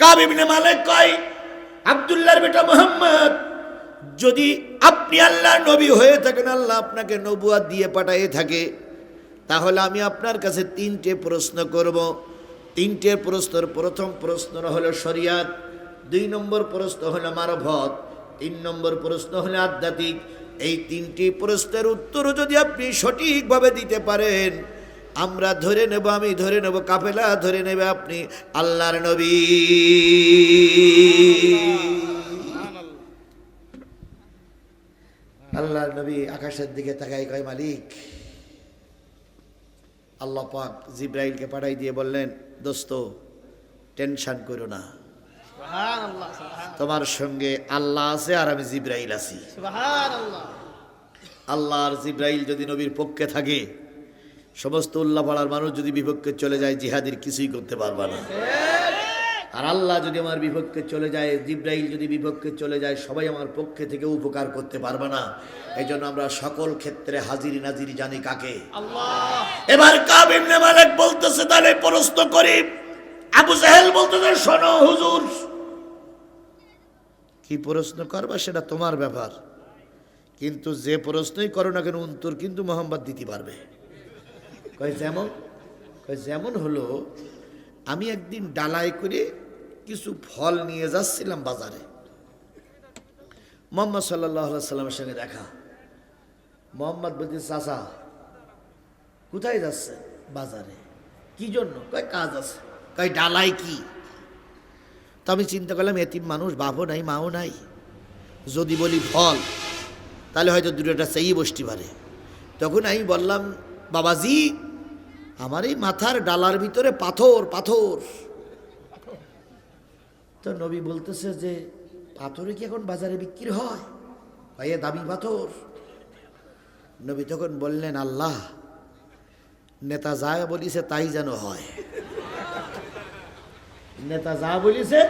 কাবিবিনে মালিক কয়, আব্দুল্লাহর বেটা মোহাম্মদ, যদি আপনি আল্লাহ নবী হয়ে থাকেন, আল্লাহ আপনাকে নবুয়াদ দিয়ে পাঠাইয়ে থাকে, তাহলে আমি আপনার কাছে তিনটে প্রশ্ন করব। তিনটে প্রশ্নের প্রথম প্রশ্ন হলো শরিয়াত, দুই নম্বর প্রশ্ন হলো মারভত তিন নম্বর প্রশ্ন হলো আধ্যাত্মিক। এই তিনটি প্রশ্নের উত্তর যদি আপনি সঠিকভাবে দিতে পারেন আমরা ধরে নেব আমি ধরে নেব কাফেলা ধরে নেবে আপনি আল্লাহর নবী। আল্লাহর নবী আকাশের দিকে তাকাই কয় মালিক আল্লাহ পাক জিব্রাইলকে পাঠাই দিয়ে বললেন দোস্ত টেনশন করো না। তোমার সঙ্গে আল্লাহ আছে আর আমি জিব্রাইল আছি। আল্লাহ আর জিব্রাইল যদি নবীর পক্ষে থাকে সমস্ত উল্লাহ পাড়ার মানুষ যদি বিপক্ষে চলে যায় জিহাদির কিছুই করতে পারবে না। আর আল্লাহ যদি আমার বিপক্ষে চলে যায় জিব্রাইল যদি বিপক্ষে চলে যায় সবাই আমার পক্ষে থেকে উপকার করতে পারবে না। এই জন্য আমরা সকল ক্ষেত্রে হাজিরি নাজিরি জানি কাকে। এবার কাবিম মালিক বলতেছে তাহলে প্রশ্ন করি আবু জাহেল বলতেছে শোনো হুজুর কি প্রশ্ন করবা সেটা তোমার ব্যাপার। কিন্তু যে প্রশ্নই করো না কেন উত্তর কিন্তু মোহাম্মদ দিতে পারবে। কয়, যেমন কয়, যেমন হলো, আমি একদিন ডালায় করে কিছু ফল নিয়ে যাচ্ছিলাম বাজারে। মোহাম্মদ সাল্লাহ সাল্লামের সঙ্গে দেখা। মোহাম্মদ বলছে, চাচা, কোথায় যাচ্ছে বাজারে? কি জন্য? কয়, কাজ আছে। কয় ডালাই কি? তো আমি চিন্তা করলাম, এতিম মানুষ, বাপও নাই, মাও নাই। যদি বলি ফল, তাহলে হয়তো দুটোটা চেয়ে বসতে পারে। তখন আমি বললাম, বাবাজি আমার এই মাথার ডালার ভিতরে পাথর পাথর। তো নবী বলতেছে যে, পাথরে কি এখন বাজারে বিক্রি হয়? ভাইয়া দামি পাথর। নবী তখন বললেন, আল্লাহ, নেতা যা বলিছে তাই যেন হয়। নেতা যা বলিছে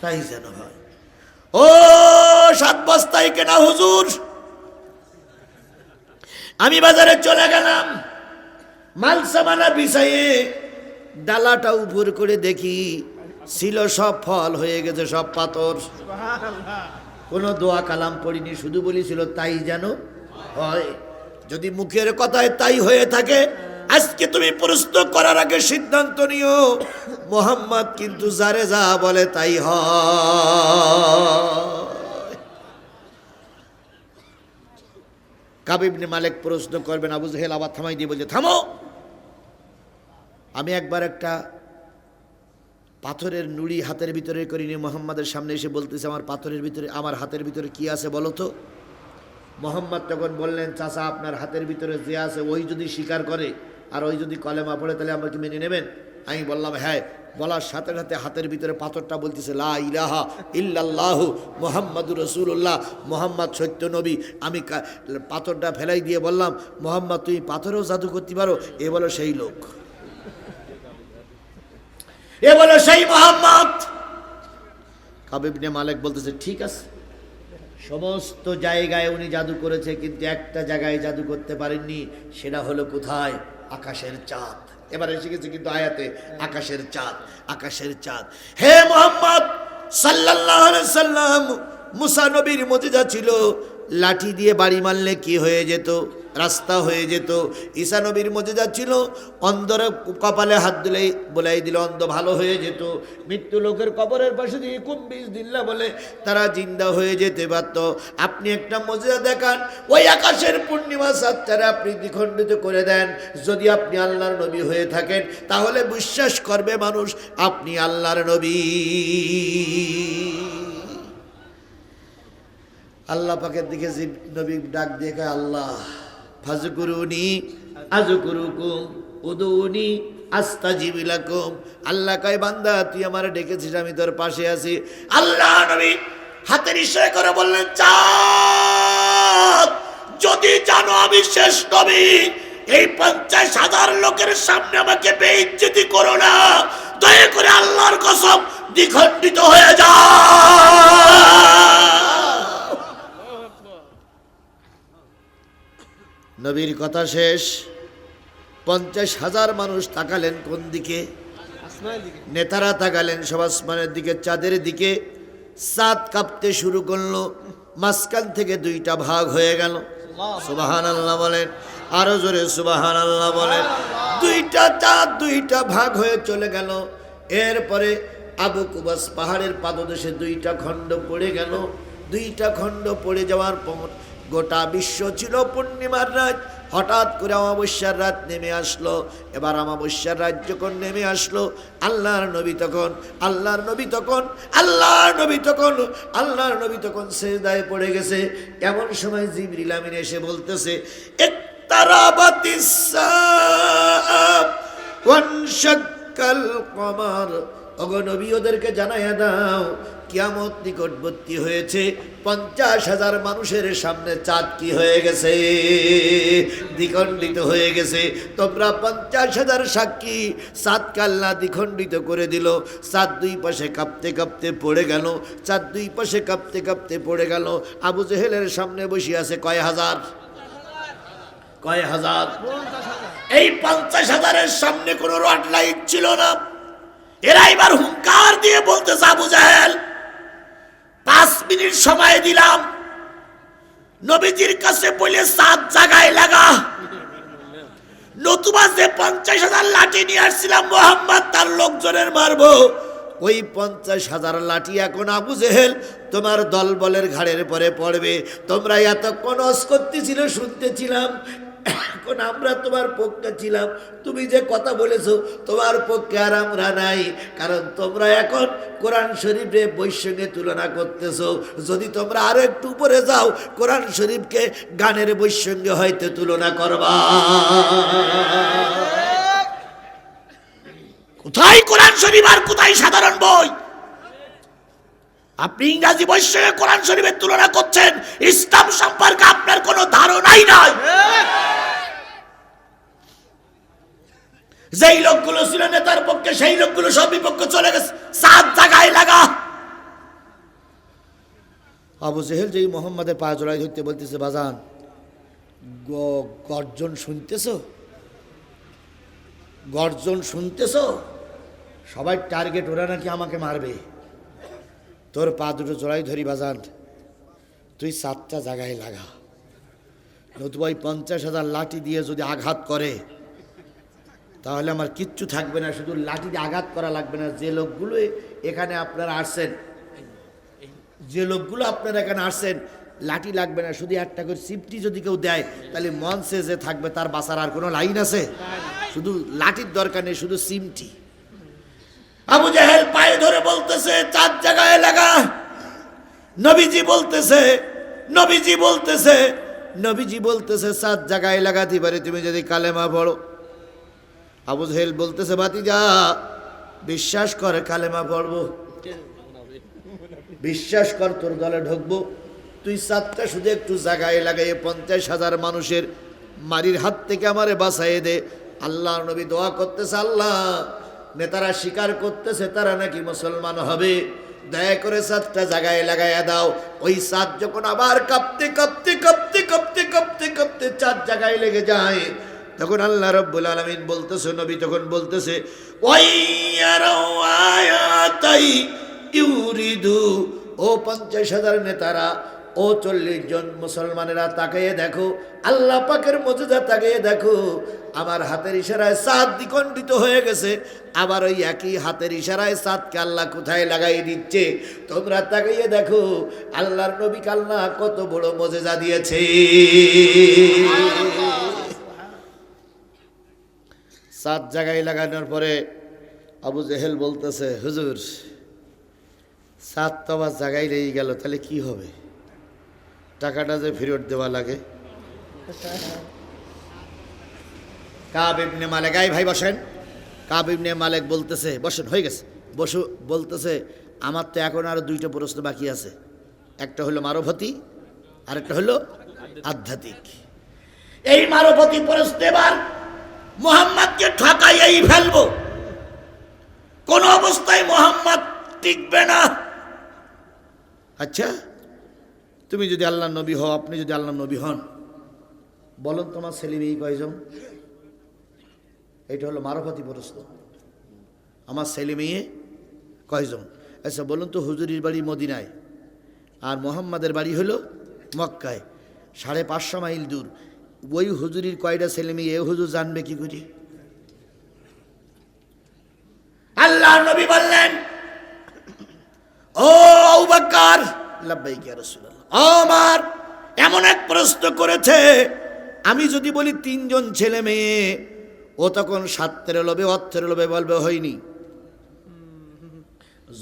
তাই যেন হয়। ও, সাত বস্তায় কেনা হুজুর। আমি বাজারে চলে গেলাম। মাল সামানা বিছাইয়ে ডালাটা উপর করে দেখি ছিল সব ফল হয়ে গেছে সব পাথর। কোনো দোয়া কালাম পড়িনি শুধু বলেছিল তাই যেন হয়। যদি মুখের কথায় তাই হয়ে থাকে আজকে তুমি প্রশ্ন করার আগে সিদ্ধান্ত নিও। মোহাম্মদ কিন্তু যারে যা বলে তাই হয়। কাবিবনে মালিক প্রশ্ন করবেন, আবু জাহেল আবার থামাই দিয়ে বলছে, থামো! আমি একবার একটা পাথরের নুড়ি হাতের ভিতরে করে নিয়ে মোহাম্মদের সামনে এসে বলতেছে, আমার পাথরের ভিতরে, আমার হাতের ভিতরে কি আছে বলো তো? মোহাম্মদ তখন বললেন, চাচা, আপনার হাতের ভিতরে যে আছে, ওই যদি স্বীকার করে, আর ওই যদি কলেমা পড়ে, তাহলে আমাকে মেনে নেবেন? আমি বললাম হ্যাঁ। বলার সাথে সাথে হাতের ভিতরে পাথরটা বলতেছে, লা ইলাহা ইল্লাল্লাহ মোহাম্মদুর রসুল্লাহ মোহাম্মদ সত্য নবী। আমি পাথরটা ফেলাই দিয়ে বললাম, মোহাম্মদ, তুমি পাথরেও জাদু করতে পারো? এ বলো সেই লোক। এ বলো সেই মোহাম্মদ। কাবিবনে মালিক বলতেছে, ঠিক আছে, সমস্ত জায়গায় উনি জাদু করেছে, কিন্তু একটা জায়গায় জাদু করতে পারেননি, সেটা হলো কোথায়? আকাশের চাঁদ। এবার এসে গেছে কিন্তু আয়াতে আকাশের চাঁদ আকাশের চাঁদ। হে মোহাম্মদ সাল্লাহ সাল্লাম মুসানবীর মজিজা ছিল, লাঠি দিয়ে বাড়ি মারলে কি হয়ে যেত? রাস্তা হয়ে যেত। ঈসা নবীর মজেদা ছিল অন্ধর কপালে হাত দিলেই, বলাই দিল অন্ধ ভালো হয়ে যেত। মৃত্যু লোকের কবরের পাশে দিয়ে কুম্বিস দিল্লা বলে তারা জিন্দা হয়ে যেতে পারত। আপনি একটা মজেদা দেখান, ওই আকাশের পূর্ণিমা সাতটারে আপনি দ্বিখণ্ডিত করে দেন। যদি আপনি আল্লাহর নবী হয়ে থাকেন, তাহলে বিশ্বাস করবে মানুষ, আপনি আল্লাহর নবী। আল্লাহ পাকের দিকে নবী ডাক দিয়ে আল্লাহ। ফাজকুরুনি, আজকুরুকুম উদুনি আস্তাজিবিলাকুম আল্লাহ কয়, বান্দা, তুই আমার ডেকেছিস, আমি তোর পাশে আছি। আল্লাহ নবী হাতের ইশারা করে বললেন, চাঁদ, যদি জানো আমি শেষ নবী, এই পঞ্চাশ হাজার লোকের সামনে আমাকে বেইজ্জতি করো না। দয়া করে আল্লাহর কসম, দ্বিখণ্ডিত হয়ে যা। নবীর কথা শেষ। পঞ্চাশ হাজার মানুষ তাকালেন কোন দিকে? নেতারা তাকালেন সব আসমানের দিকে চাঁদের দিকে। চাঁদ কাঁপতে শুরু করল মাঝখান থেকে দুইটা ভাগ হয়ে গেল। সুবাহান আল্লাহ বলেন আরও জোরে সুবাহান আল্লাহ বলেন। দুইটা চাঁদ দুইটা ভাগ হয়ে চলে গেল। এরপরে আবু কুবাস পাহাড়ের পাদদেশে দুইটা খণ্ড পড়ে গেল। দুইটা খণ্ড পড়ে যাওয়ার পর গোটা বিশ্ব ছিল পূর্ণিমার রাত। হঠাৎ করে অমাবস্যার রাত নেমে আসলো। এবার অমাবস্যার রাত যখন নেমে আসলো, আল্লাহর নবী তখন, আল্লাহর নবী তখন, আল্লাহর নবী তখন, আল্লাহর নবী তখন সেজদায় পড়ে গেছে। এমন সময় জিবরিল আমিন এসে বলতেছে কমার। ওগো নবী ওদেরকে জানাইয়া দাও কিয়ামত নিকটবর্তী হয়েছে। পঞ্চাশ হাজার মানুষের সামনে চাঁদ কি হয়ে গেছে? দ্বিখণ্ডিত হয়ে গেছে। তোমরা পঞ্চাশ হাজার সাক্ষী চাঁদ কাল্লা দ্বিখণ্ডিত করে দিল। চাঁদ দুই পাশে কাঁপতে কাঁপতে পড়ে গেল। চাঁদ দুই পাশে কাঁপতে কাঁপতে পড়ে গেল। আবু জেহেলের সামনে বসে আছে কয় হাজার? কয় হাজার। এই পঞ্চাশ হাজারের সামনে কোনো রড লাইট ছিল না। এরা এবার হুঙ্কার দিয়ে বলতে আবু জাহেল পাঁচ মিনিট সময় দিলাম। নবীজির কাছে বলে, সাত জায়গায় লাগা। নতুবা যে পঞ্চাশ হাজার লাঠি নিয়ে আসছিলাম, মোহাম্মদ, তার লোকজনের মারবো। ওই পঞ্চাশ হাজার লাঠি এখন আবু জেহেল তোমার দল বলের ঘাড়ের পরে পড়বে। তোমরা এতক্ষণ অস করতেছিল শুনতেছিলাম এখন আমরা তোমার পক্ষে ছিলাম। তুমি যে কথা বলেছ, তোমার পক্ষে আর আমরা নাই। কারণ তোমরা এখন কোরআন শরীফে বৈশ্যঙ্গে তুলনা করতেছো। যদি তোমরা আরও একটু উপরে যাও, কোরআন শরীফকে গানের বৈশ্যঙ্গে হয়তো তুলনা করবা। কোথায় কোরআন শরীফ আর কোথায় সাধারণ বই? আপনি ইংরাজি সঙ্গে কোরআন শরীফের তুলনা করছেন, ইসলাম সম্পর্কে আপনার কোনো ধারণাই নাই। যেই লোকগুলো ছিল নেতার পক্ষে, সেই লোকগুলো সব বিপক্ষে চলে গেছে। সাত জায়গায় লাগা। আবু জেহেল যেই মোহাম্মদের পা জড়াই ধরতে বলতেছে, বাজান গর্জন শুনতেছ? গর্জন শুনতেছ? সবাই টার্গেট, ওরা নাকি আমাকে মারবে। তোর পা দুটো জোড়াই ধরি, বাজান। তুই সাতটা জায়গায় লাগা। নতুবা পঞ্চাশ হাজার লাঠি দিয়ে যদি আঘাত করে তাহলে আমার কিচ্ছু থাকবে না, শুধু লাঠি দিয়ে আঘাত করা লাগবে না। যে লোকগুলো এখানে আপনারা আসছেন, যে লোকগুলো আপনারা এখানে আসছেন, লাঠি লাগবে না, শুধু একটা করে সিফটি যদি কেউ দেয়, তাহলে মঞ্চে যে থাকবে, তার বাসার আর কোনো লাইন আছে? শুধু লাঠির দরকার নেই, শুধু সিমটি আবু জাহেল পায়ে ধরে বলতেছে চার জায়গায় লাগা। নবীজি বলতেছে নবীজি বলতেছে নবীজি বলতেছে সাত জায়গায় লাগাতে পারে, তুমি যদি কালেমা পড়ো। আবু জাহেল বলতেছে বাতি যা বিশ্বাস করে, কালেমা পড়ব। বিশ্বাস কর, তোর দলে ঢুকবো। তুই সাতটা শুধু একটু জায়গায় লাগাইয়ে পঞ্চাশ হাজার মানুষের মারির হাত থেকে আমারে বাঁচাইয়ে দে। আল্লাহ নবী দোয়া করতেছে, আল্লাহ, নেতারা স্বীকার করতেছে, তারা নাকি মুসলমান হবে। দয়া করে সাতটা জায়গায় লাগাইয়া দাও। ওই সাত যখন আবার কাঁপতে কাঁপতে কাঁপতে কাঁপতে কাঁপতে কাঁপতে চার জায়গায় লেগে যায় তখন আল্লাহ রব্বুল আলমিন বলতেছে, নবী তখন বলতেছে ইউরিদু। ও পঞ্চাশ হাজার নেতারা, ও চল্লিশ জন মুসলমানেরা তাকাইয়ে দেখো, আল্লাহ পাকের মজুদা তাকিয়ে দেখো, আমার হাতের ইশারায় সাত দ্বিখণ্ডিত হয়ে গেছে, আবার ওই একই হাতের ইশারায় সাতকে আল্লাহ কোথায় লাগাই দিচ্ছে? তোমরা তাকাইয়ে দেখো, আল্লাহর নবী আল্লাহ কত বড় মজেজা দিয়েছে। সাত জায়গায় লাগানোর পরে আবু জেহেল বলতেছে, হুজুর, সাত তো আবার জায়গায় লেগে গেল, তাহলে কি হবে? টাকাটা যে ফেরত দেওয়া লাগে। কাব ইবনে মালেক আই ভাই বসেন। কাব ইবনে মালেক বলতেছে, বসেন, হয়ে গেছে। বসু, বলতেছে, আমার তো এখন আরও দুইটা প্রশ্ন বাকি আছে। একটা হলো মারভতি আর একটা হলো আধ্যাত্মিক। এই মারভতি প্রশ্ন এবার মোহাম্মদকে ঠকাইয়াই ফেলব। কোন অবস্থায় মোহাম্মদ টিকবে না। আচ্ছা তুমি যদি আল্লাহ নবী হও, আপনি যদি আল্লাহ নবী হন, বলুন তোমার ছেলে মেয়ে কয়জন? এটা হলো মারফতি প্রশ্ন। আমার ছেলে মেয়ে কয়জন? আচ্ছা বলুন তো হুজুরির বাড়ি মদিনায়, আর মোহাম্মদের বাড়ি হলো মক্কায়, সাড়ে পাঁচশো মাইল দূর। ওই হুজুরির কয়টা ছেলে মেয়ে? এ হুজুর জানবে কি করে? আল্লাহ নবী বললেন, ও আমার এমন এক প্রশ্ন করেছে, আমি যদি বলি তিনজন ছেলে মেয়ে, ও তখন সাতের লোভে, অর্থের লোভে বলবে হয়নি।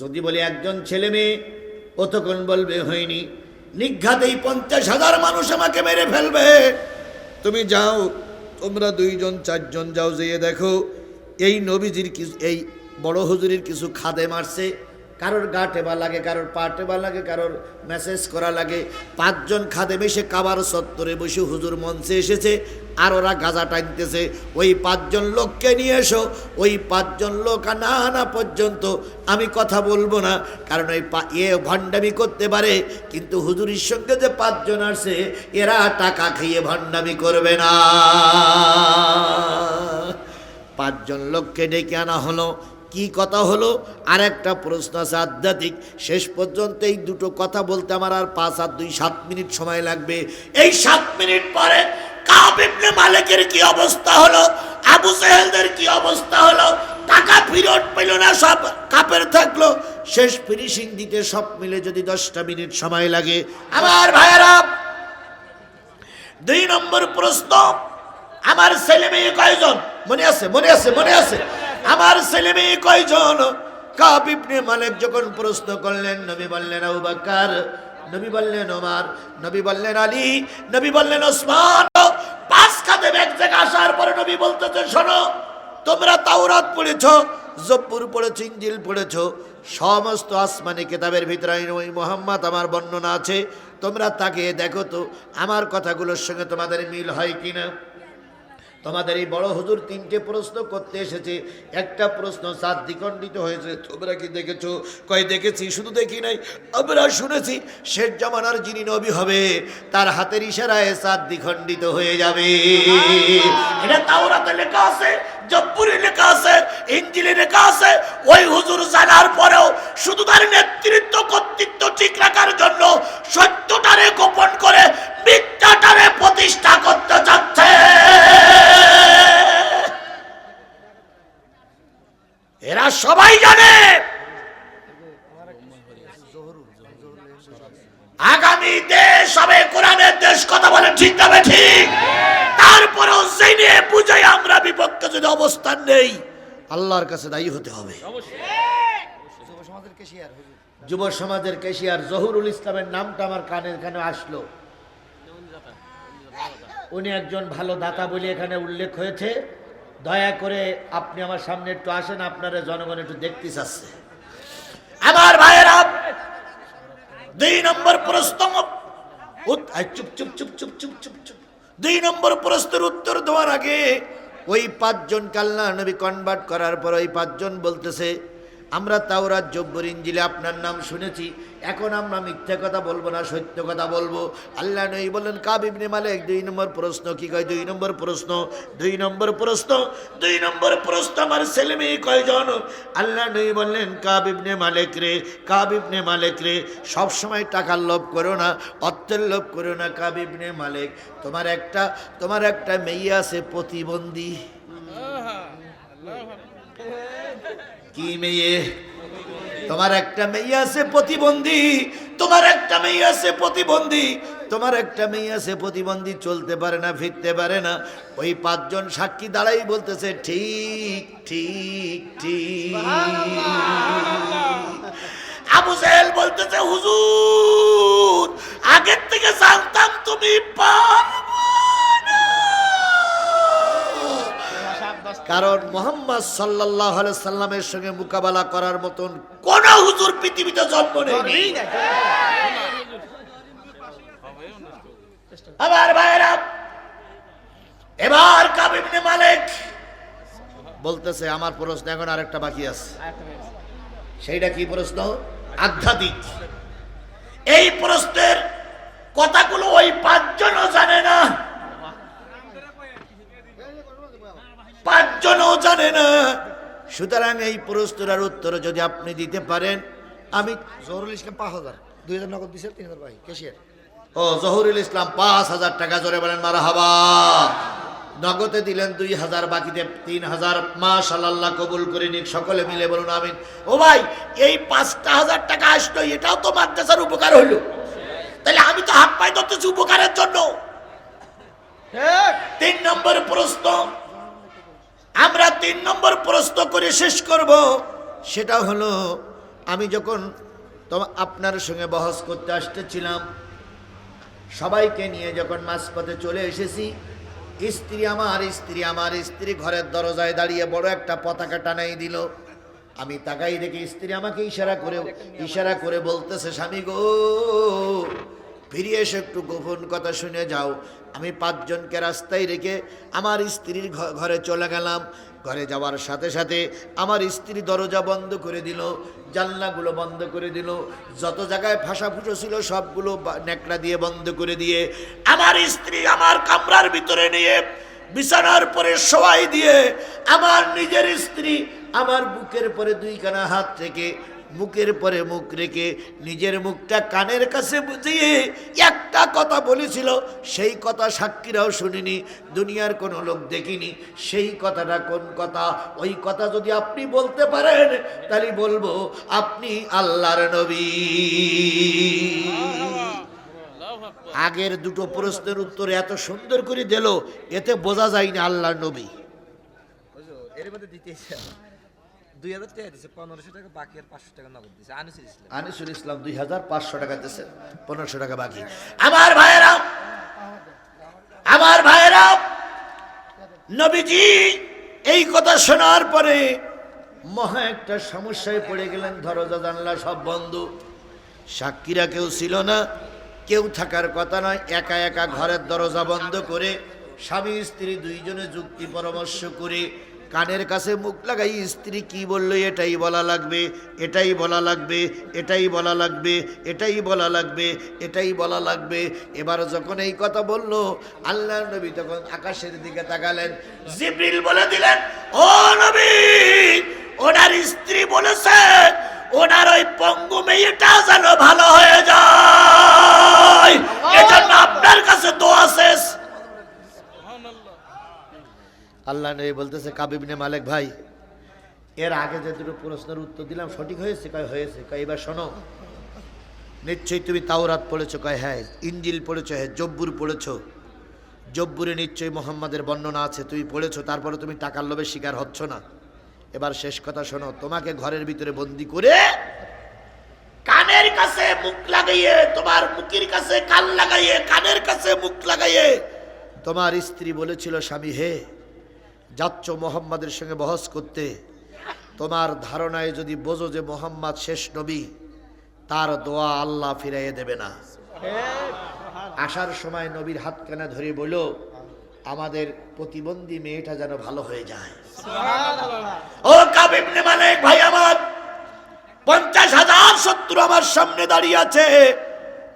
যদি বলি একজন ছেলে মেয়ে, ও তখন বলবে হয়নি। নিঘাতেই পঞ্চাশ হাজার মানুষ আমাকে মেরে ফেলবে। তুমি যাও, তোমরা দুইজন, চারজন যাও, যেয়ে দেখো, এই নবীজির কিছু এই বড় হুজুরির কিছু খাদে মারছে কারোর গা টেবা লাগে, কারোর পা টেবা লাগে, কারোর মেসেজ করা লাগে। পাঁচজন খাদে মেশে কাবার সত্তরে বসে হুজুর মঞ্চে এসেছে। আর ওরা গাজা টানতেছে ওই পাঁচজন লোককে নিয়ে এসো। ওই পাঁচজন লোক না না পর্যন্ত আমি কথা বলব না। কারণ ওই এ ভণ্ডামি করতে পারে, কিন্তু হুজুরির সঙ্গে যে পাঁচজন আসছে এরা টাকা খেয়ে ভণ্ডামি করবে না। পাঁচজন লোককে ডেকে আনা হলো। কি কথা হলো? আর একটা প্রশ্ন আছে আধ্যাত্মিক। শেষ পর্যন্ত এই দুটো কথা বলতে আমার আর পাঁচ আর দুই, সাত মিনিট সময় লাগবে। এই সাত মিনিট পরে কাব ইবনে মালিকের কি অবস্থা হলো? আবু সেহেলদের কি অবস্থা হলো? টাকা ফিরত পেল না, সব কাপের থাকল। শেষ ফিনিশিং দিতে সব মিলে যদি দশটা মিনিট সময় লাগে। আমার ভাইয়েরা, দুই নম্বর প্রশ্ন, আমার ছেলে মেয়ে কয়জন? মনে আছে মনে আছে মনে আছে। আমার ছেলে মেয়ে কয়জন? কাব ইবনে মালিক যখন প্রশ্ন করলেন, নবী বললেন, আবু বকর নবী বললেন ওমর, নবী বললেন আলী, নবী বললেন ওসমান পাঁচ খাতে এক জায়গা আসার পরে নবী বলতেছে, শোনো, তোমরা তাওরাত পড়েছ, জব্বুর পড়েছ ইঞ্জিল পড়েছ, সমস্ত আসমানি কেতাবের ভিতরে ওই মোহাম্মদ আমার বর্ণনা আছে, তোমরা তাকে দেখো তো, আমার কথাগুলোর সঙ্গে তোমাদের মিল হয় কিনা। তোমাদের এই বড় হুজুর তিনটে প্রশ্ন করতে এসেছে। একটা প্রশ্ন সাত দ্বিখণ্ডিত হয়েছে। তোমরা কি দেখেছ? কয়, দেখেছি, শুধু দেখি নাই। আমরা শুনেছি, শেষ জমানার যিনি নবী হবে, তার হাতের ইশারায় সাত দ্বিখণ্ডিত হয়ে যাবে। এটা তাওরাতে লেখা আছে জব্বুরে লেখা আছে ইঞ্জিলে লেখা আছে। ওই হুজুর জানার পরেও শুধু তার নেতৃত্ব, কর্তৃত্ব ঠিক রাখার জন্য সত্যটারে গোপন করে মিথ্যাটারে প্রতিষ্ঠা করতে চাচ্ছে। এরা সবাই জানে। আগামী দেশ হবে, কোরআনের দেশ, কথা বলে ঠিক তবে ঠিক। তারপরেও জেনে বুঝে আমরা বিপক্ষে যদি অবস্থান নেই, আল্লাহর কাছে দায়ী হতে হবে। যুব সমাজের কেশিয়ার জহুরুল ইসলামের নামটা আমার কানে এখানে আসলো। উনি একজন ভালো দাতা বলে এখানে উল্লেখ হয়েছে। দয়া করে আপনি আমার সামনে একটু আসেন, আপনারা জনগণ একটু দেখতে চাচ্ছে। আমার ভাইয়েরা, দুই নম্বর প্রশ্ন। চুপ চুপ চুপ চুপ চুপ চুপ চুপ। দুই নম্বর প্রশ্নের উত্তর দেওয়ার আগে ওই পাঁচজন কাল্লা নবী কনভার্ট করার পর ওই পাঁচজন বলতেছে আমরা তাওরাত জব্বর ইঞ্জিলে আপনার নাম শুনেছি। এখন আমরা মিথ্যা কথা বলব না, সত্য কথা বলব। আল্লাহ নই বললেন কাবিবনে মালিক, দুই নম্বর প্রশ্ন কি কয়? দুই নম্বর প্রশ্ন, দুই নম্বর প্রশ্ন, দুই নম্বর প্রশ্ন আমার ছেলে মেয়ে কয়জন? আল্লাহ নই বললেন কাবিবনে মালিক রে কাবিবনে মালিক রে সবসময় টাকার লোভ করো না, অর্থের লোভ করো না কাবিবনে মালিক। তোমার একটা তোমার একটা মেয়ে আছে প্রতিবন্ধী। কি মেয়ে? তোমার একটা মেয়ে আছে প্রতিবন্ধী। তোমার একটা মেয়ে আছে প্রতিবন্ধী। তোমার একটা মেয়ে আছে প্রতিবন্ধী, চলতে পারে না, ফিরতে পারে না। ওই পাঁচজন সাক্ষী দাঁড়াই বলতেছে, ঠিক ঠিক ঠিক। আবু সাহেল বলতেছে, হুজুর, আগের থেকে জানতাম তুমি কারণ মোহাম্মদ সাল্লাহ সাল্লামের সঙ্গে মোকাবেলা করার মতন কোন হুজুর পৃথিবীতে জন্ম নেই আমার ভাইরা এবার কাবিবনে মালিক বলতেছে আমার প্রশ্ন এখন আরেকটা বাকি আছে। সেইটা কি প্রশ্ন? আধ্যাত্মিক। এই প্রশ্নের কথাগুলো ওই পাঁচজনও জানে না। পাঁচজনও জানে না। সুতরাং এই প্রশ্নটার উত্তর যদি আপনি দিতে পারেন আমি জহরুল ইসলাম পাঁচ হাজার। দুই হাজার নগদ দিছে তিন হাজার ভাই ক্যাশিয়ার। ও জহুরুল ইসলাম পাঁচ হাজার টাকা জোরে বলেন মারা হাবা নগদে দিলেন দুই হাজার বাকিতে তিন হাজার। মাস আল্লাহ কবুল করে নিক সকলে মিলে বলুন আমিন। ও ভাই এই পাঁচটা হাজার টাকা আসলো এটাও তো মাদ্রাসার উপকার হইল তাহলে আমি তো হাত পাই ধরতেছি উপকারের জন্য। ঠিক। তিন নম্বর প্রশ্ন আমরা তিন নম্বর প্রশ্ন করে শেষ করব। সেটা হলো, আমি যখন তোমা আপনার সঙ্গে বহস করতে আসতেছিলাম, সবাইকে নিয়ে যখন মাঝপথে চলে এসেছি, স্ত্রী আমার স্ত্রী আমার, স্ত্রী ঘরের দরজায় দাঁড়িয়ে বড় একটা পতাকা টানাই দিল। আমি তাকাই দেখি স্ত্রী আমাকে ইশারা করে ইশারা করে বলতেছে, স্বামী গো ফিরে এসে একটু গোপন কথা শুনে যাও। আমি পাঁচজনকে রাস্তায় রেখে আমার স্ত্রীর ঘরে চলে গেলাম। ঘরে যাওয়ার সাথে সাথে আমার স্ত্রী দরজা বন্ধ করে দিল, জানলাগুলো বন্ধ করে দিল। যত জায়গায় ফাঁসা ফুটো ছিল সবগুলো ন্যাকড়া দিয়ে বন্ধ করে দিয়ে আমার স্ত্রী আমার কামরার ভিতরে নিয়ে বিছানার পরে সবাই দিয়ে আমার নিজের স্ত্রী আমার বুকের পরে দুইখানা হাত রেখে মুখের পরে মুখ রেখে নিজের মুখটা কানের কাছে বুঝিয়ে একটা কথা বলেছিল, সেই কথা সাক্ষীরাও শুনিনি, দুনিয়ার কোনো লোক দেখিনি, সেই কথাটা কোন কথা? ওই কথা যদি আপনি বলতে পারেন, তাহলে বলব, আপনি আল্লাহর নবী। আগের দুটো প্রশ্নের উত্তর এত সুন্দর করে দিল, এতে বোঝা যায় না আল্লাহর নবী। এর মধ্যে আনিসুল ইসলাম। দুই হাজার পাঁচশো টাকা দিচ্ছে পনেরোশো টাকা বাকি। আমার ভাইয়েরা আমার ভাইয়েরা, নবীজি, এই কথা শোনার পরে মহা একটা সমস্যায় পড়ে গেলেন, দরজা, জানলা সব বন্ধ। সাক্ষীরা কেউ ছিল না, কেউ থাকার কথা নয়, একা একা ঘরের দরজা বন্ধ করে স্বামী, স্ত্রী দুইজনে যুক্তি পরামর্শ করে কানের কাছে মুখ লাগাই স্ত্রী কি বলল এটাই বলা লাগবে এটাই বলা লাগবে এটাই বলা লাগবে এটাই বলা লাগবে এটাই বলা লাগবে। এবার যখন এই কথা বলল আল্লাহ নবী তখন আকাশের দিকে তাকালেন। জিব্রিল বলে দিলেন ও নবী ওনার স্ত্রী বলেছে ওনার ওই পঙ্গু মেয়েটা যেন ভালো হয়ে যায়। এজন্য আপনার কাছে দোয়া শেষ। আল্লাহ নবী বলতেছে কাবিবনে মালিক ভাই, এর আগে যে দুটো প্রশ্নের উত্তর দিলাম, সঠিক হয়েছে? কয় হয়েছে। কয়, এবার শোনো। নিশ্চয়ই তুমি তাওরাত পড়েছো, কয় হ্যাঁ ইঞ্জিল পড়েছো হ্যাঁ জব্বুর পড়েছো। জব্বুরে নিশ্চয়ই মোহাম্মদের বর্ণনা আছে, তুমি পড়েছো, তারপরে তুমি টাকার লোভে শিকার হচ্ছ না। এবার শেষ কথা শোনো, তোমাকে ঘরের ভিতরে বন্দি করে কানের কাছে মুখ লাগাইয়ে, তোমার মুখের কাছে কান লাগাইয়ে, কানের কাছে মুখ লাগাইয়ে, তোমার স্ত্রী বলেছিল, স্বামী, হে যাচ্ছ মোহাম্মদের সঙ্গে বহস করতে তোমার ধারণায় যদি বোঝো যে মোহাম্মদ শেষ নবী তার দোয়া আল্লাহ ফিরাইয়ে দেবে না। আসার সময় নবীর হাতখানা ধরে বলল আমাদের প্রতিবন্ধী মেয়েটা যেন ভালো হয়ে যায়। ও কাবিবনে মালিক ভাই আমার পঞ্চাশ হাজার শত্রু আমার সামনে দাঁড়িয়ে আছে।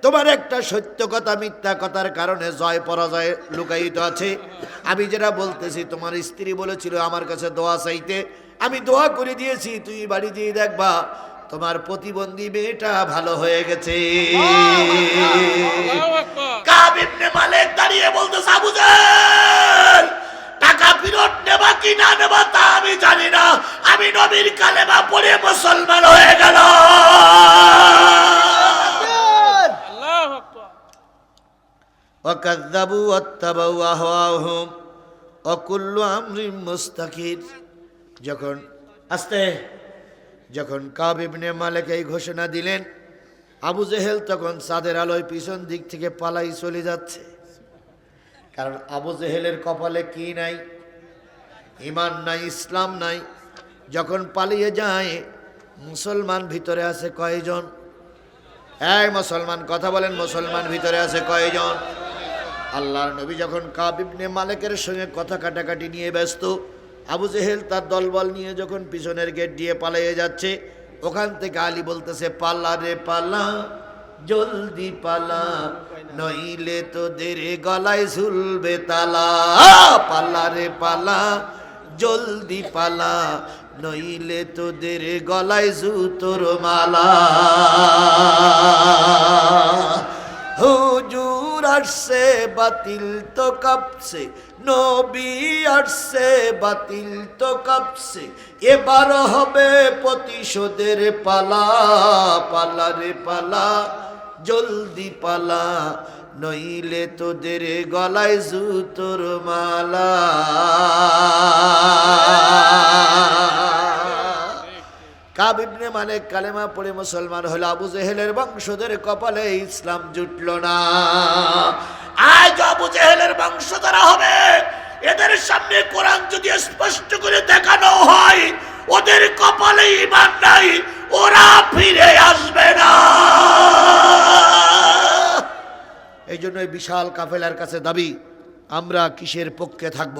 তোমার একটা সত্য কথা মিথ্যা কথার কারণে জয় পরাজয় লুকায়িত আছে। আমি যেটা বলতেছি তোমার স্ত্রী বলেছিল আমার কাছে দোয়া চাইতে। আমি দোয়া করে দিয়েছি তুই বাড়ি দিয়ে দেখবা তোমার প্রতিবন্ধী মেয়েটা ভালো হয়ে গেছে। মালিক দাঁড়িয়ে বলতেছে আবু টাকা ফেরত নেবা কি না নেবা তা আমি জানি না। আমি নবীর কালেমা পড়ে মুসলমান হয়ে গেল অকাদ্দাবু অত্তাবাউ আহম অকুল্লু আমরি মুস্তাকির। যখন আস্তে, যখন কাবিবনে মালেক এই ঘোষণা দিলেন, আবু জেহেল তখন সাদের আলোয় পিছন দিক থেকে পালাই চলে যাচ্ছে। কারণ আবু জেহেলের কপালে কি নাই? ইমান নাই, ইসলাম নাই। যখন পালিয়ে যায়, মুসলমান ভিতরে আছে কয়জন? এক মুসলমান, কথা বলেন, মুসলমান ভিতরে আছে কয়জন? আল্লাহর নবী যখন কাবিবনে মালিকের সঙ্গে কথা কাটাকাটি নিয়ে ব্যস্ত, আবু জেহেল তার দলবল নিয়ে যখন পিছনের গেট দিয়ে পালিয়ে যাচ্ছে, ওখান থেকে আলী বলতেছে পাল্লা রে পালা, জলদি পালা, নইলে তোদের গলায় ঝুলবে তালা। পাল্লা রে পালা, জলদি পালা, নইলে তোদের গলায় জুতোর মালা। হুজুর আসছে বাতিল তো কাঁপছে, নবী আসছে বাতিল তো কাঁপছে। এবার হবে প্রতিশোধের পালা পালা রে পালা, জলদি পালা, নইলে তোদের গলায় জুতোর মালা। কাব ইবনে মালিক কালেমা পড়ে মুসলমান হলো, আবু জেহেলের বংশধর কপালে ইসলাম জুটল না। আজ আবু জেহেলের বংশধরা হবে। এদের সামনে কোরআন যদি স্পষ্ট করে দেখানো হয়, ওদের কপালে ইমান নাই, ওরা ফিরে আসবে না। এই জন্য বিশাল কাফেলার কাছে দাবি, আমরা কিসের পক্ষে থাকব?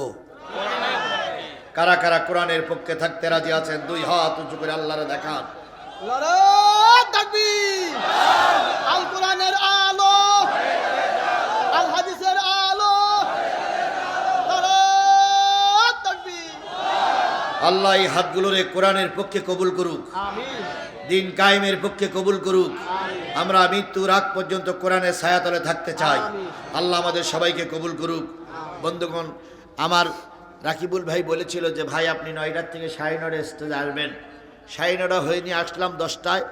কারা কারা কোরআনের পক্ষে থাকতে রাজি আছেন? দুই হাত উঁচু করে আল্লাহরে দেখান। আল কোরআনের আলো। আল হাদিসের আলো। নারায় আল্লাহ এই হাতগুলোরে কোরআনের পক্ষে কবুল করুক। দিন কায়েমের পক্ষে কবুল করুক। আমরা মৃত্যুর আগ পর্যন্ত কোরআনের ছায়াতলে থাকতে চাই। আল্লাহ আমাদের সবাইকে কবুল করুক। বন্ধুগণ আমার রাকিবুল ভাই বলেছিল যে ভাই আপনি নয়টার থেকে সাড়ে নটা স্টেজে আসবেন সাড়ে নটা হয়নি আসলাম দশটায়।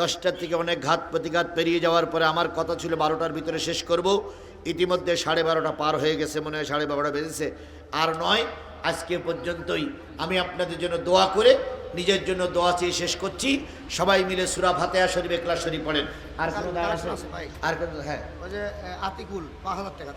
দশটার থেকে অনেক ঘাত প্রতিঘাত পেরিয়ে যাওয়ার পরে আমার কথা ছিল বারোটার ভিতরে শেষ করব। ইতিমধ্যে সাড়ে বারোটা পার হয়ে গেছে মনে হয় সাড়ে বারোটা বেজেছে। আর নয় আজকে পর্যন্তই আমি আপনাদের জন্য দোয়া করে নিজের জন্য দোয়া চেয়ে শেষ করছি। সবাই মিলে সুরা ফাতেহা শরীফ একলা শরীফ পড়েন। আর কোনো দান আর কোনো হ্যাঁ। ওই যে আতিকুল পাঁচ হাজার টাকা।